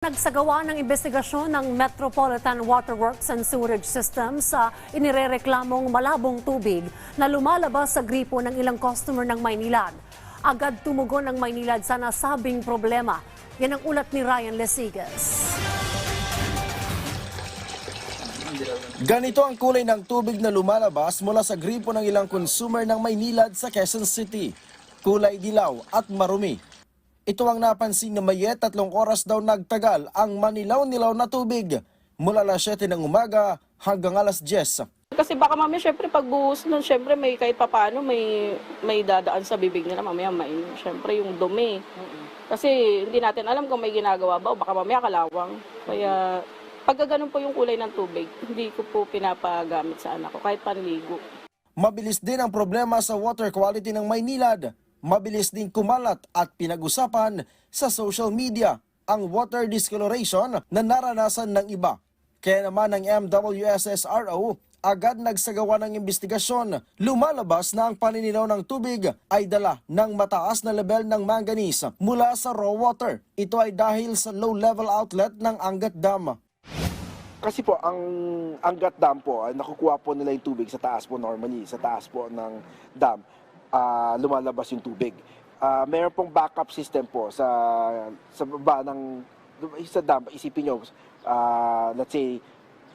Nagsagawa ng investigasyon ng Metropolitan Waterworks and Sewerage System sa inirereklamong malabong tubig na lumalabas sa gripo ng ilang customer ng Maynilad. Agad tumugon ng Maynilad sa nasabing problema. Yan ang ulat ni Ryan Lesigas. Ganito ang kulay ng tubig na lumalabas mula sa gripo ng ilang consumer ng Maynilad sa Quezon City. Kulay dilaw at marumi. Ito ang napansin na mayet tatlong oras daw nagtagal ang manilaw-nilaw na tubig mula alas 7 ng umaga hanggang alas 10. Kasi baka mamaya, syempre, pag buhos nun, syempre, may kahit papano, may, may dadaan sa bibig nila. Mamaya, may, syempre, yung dumi. Kasi hindi natin alam kung may ginagawa ba o baka mamaya kalawang. Kaya, pagka ganun po yung kulay ng tubig, hindi ko po pinapagamit sa anak ko, kahit panligo. Mabilis din ang problema sa water quality ng Maynilad. Mabilis din kumalat at pinag-usapan sa social media ang water discoloration na naranasan ng iba. Kaya naman ang MWSSRO agad nagsagawa ng investigasyon. Lumalabas na ang paninilaw ng tubig ay dala ng mataas na level ng manganese mula sa raw water. Ito ay dahil sa low-level outlet ng Angat Dam. Kasi po, ang Angat Dam po, ay nakukuha po nila yung tubig sa taas po normally, sa taas po ng dam, ah, lumalabas yung tubig. Ah, mayroon pong backup system po sa sa baba ng sa dam, isipin nyo, ah, let's say,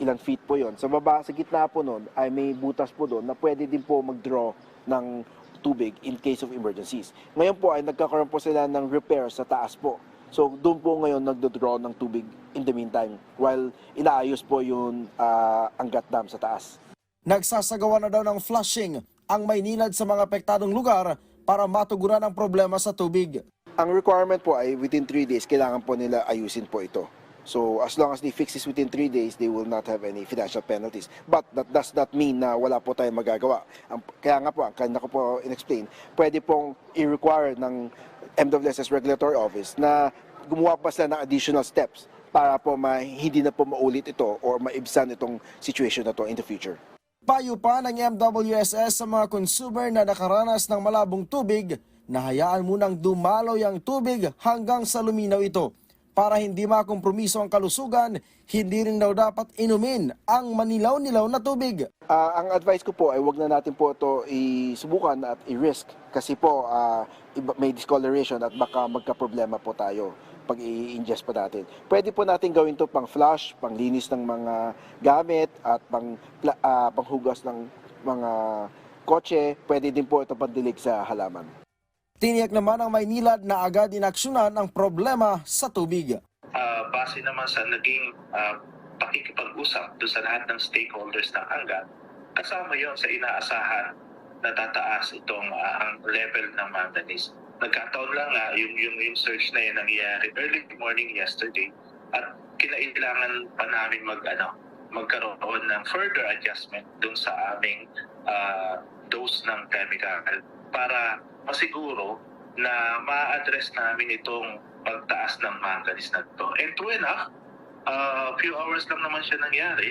ilang feet po yon Sa baba, sa gitna po nun, ay may butas po doon na pwede din po mag-draw ng tubig in case of emergencies. Ngayon po ay nagkakaroon po sila ng repair sa taas po. So doon po ngayon nagdo-draw ng tubig in the meantime while inaayos po yung ah, Angat Dam sa taas. Nagsasagawa na daw ng flushing ang Maynilad sa mga apektadong lugar para matugunan ang problema sa tubig. Ang requirement po ay within 3 days, kailangan po nila ayusin po ito. So as long as they fix this within 3 days, they will not have any financial penalties. But that does not mean na wala po tayong magagawa. Ang, kaya nga po, ang kanina ko po in-explain, pwede pong i-require ng MWSS Regulatory Office na gumawa pa sila ng additional steps para po ma, hindi na po maulit ito or maibsan itong situation na to in the future. Payo pa ng MWSS sa mga consumer na nakaranas ng malabong tubig na hayaan munang dumaloy ang tubig hanggang sa luminaw ito. Para hindi makompromiso ang kalusugan, hindi rin daw dapat inumin ang manilaw-nilaw na tubig. Ah, ang advice ko po ay wag na natin po ito isubukan at i-risk kasi po iba- may discoloration at baka magka-problema po tayo pag i-ingest pa natin. Pwede po natin gawin to pang flush, pang linis ng mga gamit at pang pla- ah, panghugas ng mga kotse. Pwede din po ito pandilig sa halaman. Tiniyak naman ang Maynilad na agad inaksyonan ang problema sa tubig. Ah, base naman sa naging ah, pakikipag-usap doon sa lahat ng stakeholders ng ANGA, kasama yon sa inaasahan na tataas itong ang level ng manganese. Nagkataon lang nga yung, yung, yung search na yun nangyayari early morning yesterday at kinailangan pa namin mag, ano, magkaroon ng further adjustment doon sa aming ah, dose ng chemical para masiguro na ma-address namin itong pagtaas ng manganese na to. And true enough, a few hours lang naman siya nangyari.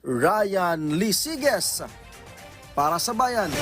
Ryan Lisiges para sa bayan.